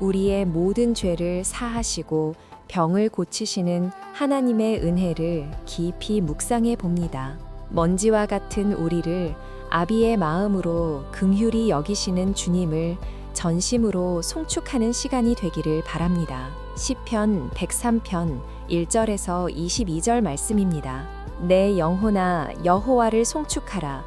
우리의 모든 죄를 사하시고 병을 고치시는 하나님의 은혜를 깊이 묵상해 봅니다. 먼지와 같은 우리를 아비의 마음으로 긍휼히 여기시는 주님을 전심으로 송축하는 시간이 되기를 바랍니다. 시편 103편 1절에서 22절 말씀입니다. 내 영혼아 여호와를 송축하라.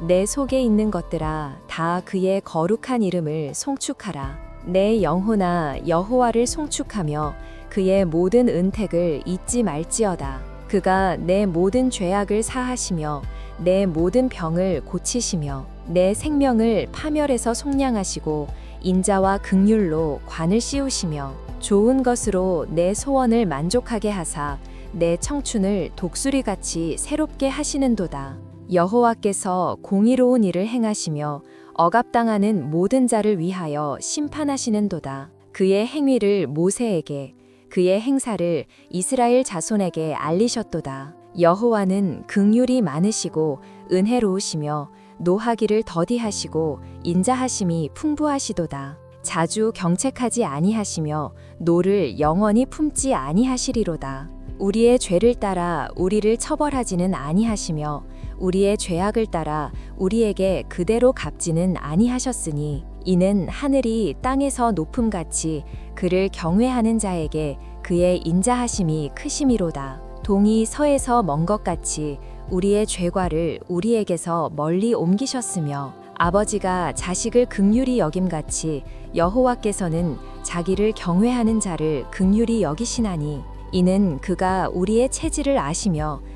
내 속에 있는 것들아 다 그의 거룩한 이름을 송축하라. 내 영혼아 여호와를 송축하며 그의 모든 은택을 잊지 말지어다. 그가 내 모든 죄악을 사하시며 내 모든 병을 고치시며 내 생명을 파멸에서 속량하시고 인자와 극률로 관을 씌우시며 좋은 것으로 내 소원을 만족하게 하사 내 청춘을 독수리같이 새롭게 하시는도다. 여호와께서 공의로운 일을 행하시며 억압당하는 모든 자를 위하여 심판하시는도다. 그의 행위를 모세에게 그의 행사를 이스라엘 자손에게 알리셨도다. 여호와는 극률이 많으시고 은혜로우시며 노하기를 더디하시고 인자하심이 풍부하시도다. 자주 경책하지 아니하시며 노를 영원히 품지 아니하시리로다. 우리의 죄를 따라 우리를 처벌하지는 아니하시며 우리의 죄악을 따라 우리에게 그대로 갚지는 아니하셨으니 이는 하늘이 땅에서 높음같이 그를 경외하는 자에게 그의 인자하심이 크심이로다. 동이 서에서 먼 것 같이 우리의 죄과를 우리에게서 멀리 옮기셨으며 아버지가 자식을 극률히 여김같이 여호와께서는 자기를 경외하는 자를 극률히 여기시나니 이는 그가 우리의 체질을 아시며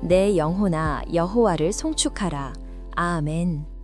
내 영혼아 여호와를 송축하라. 아멘.